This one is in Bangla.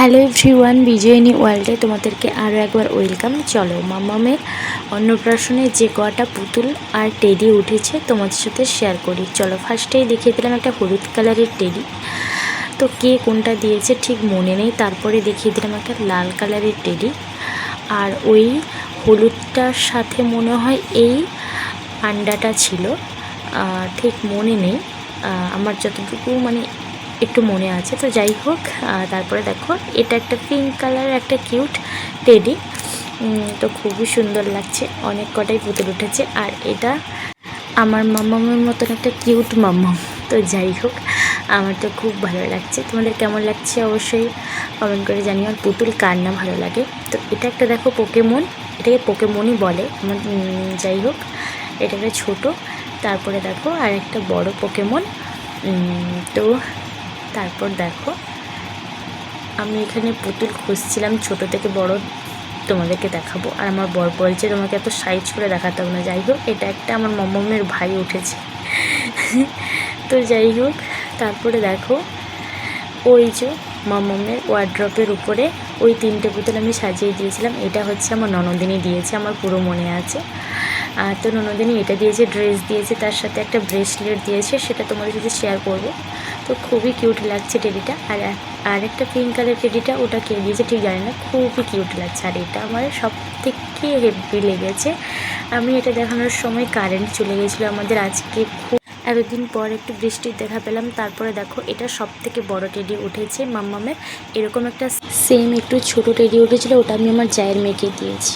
হ্যালো এভরিওয়ান, বিজয়িনী ওয়ার্ল্ডে তোমাদেরকে আরও একবার ওয়েলকাম। চলো, মামামের অন্নপ্রাশনে যে কটা পুতুল আর টেডি উঠেছে তোমাদের সাথে শেয়ার করি। চলো, ফার্স্টেই দেখিয়ে দিলাম একটা হলুদ কালারের টেডি। তো কে কোনটা দিয়েছে ঠিক মনে নেই, তারপরে দেখিয়ে দিলাম একটা লাল কালারের টেডি। আর ওই হলুদটার সাথে মনে হয় এই আন্ডাটা ছিল। ঠিক মনে নেই। আমার যতটুকু মানে একটু মনে আছে, তো যাই হোক তারপরে দেখো, এটা একটা পিঙ্ক কালার একটা কিউট টেডি তো খুবই সুন্দর লাগছে, অনেক কটাই পুতুল উঠেছে, আর এটা আমার মাম্মামের মতন একটা কিউট মাম্মাম তো যাই হোক, আমার তো খুব ভালো লাগছে। তোমাদের কেমন লাগছে অবশ্যই কমেন্ট করে জানিও, আর পুতুল কার না ভালো লাগে? তো এটা একটা দেখো পোকেমন এটাকে পোকেমনই বলে। আমার যাই হোক, এটা একটা ছোটো, তারপরে দেখো আর একটা বড় পোকেমন তো তারপর দেখো, আমি এখানে পুতুল খুঁজছিলাম, ছোট থেকে বড় তোমাদেরকে দেখাবো। আর আমার বর বলছে, তোমাকে এত সাইজ করে দেখাতে হবে না। যাই হোক, এটা একটা আমার মমমের ভাই উঠেছে। তো যাই হোক, তারপরে দেখো, ওই যে মামামের ওয়ার্ড্রপের উপরে ওই তিনটে পুতুল আমি সাজিয়ে দিয়েছিলাম। এটা হচ্ছে আমার ননদিনী দিয়েছে, আমার পুরো মনে আছে। তো ননদিনী এটা দিয়েছে ড্রেস দিয়েছে, তার সাথে একটা ব্রেসলেট দিয়েছে, সেটা তোমাদের সাথে শেয়ার করব। তো খুবই কিউট লাগছে টেডিটা আর আর একটা পিঙ্ক কালার টেডিটা ওটা কে দিয়েছে, ঠিক জানি না, খুবই কিউট লাগছে। আর এটা আমার সব থেকে হেভি লেগেছে। আমি এটা দেখানোর সময় কারেন্ট চলে গেছিল আমাদের আজকে খুব। এতদিন পর একটু বৃষ্টির দেখা পেলাম, তারপরে দেখো এটা সব থেকে বড় টেডি উঠেছে মাম্মামের। এরকম একটা সেম একটু ছোট টেডি উঠেছিল, ওটা আমি আমার জায়ের মেয়েকে দিয়েছি।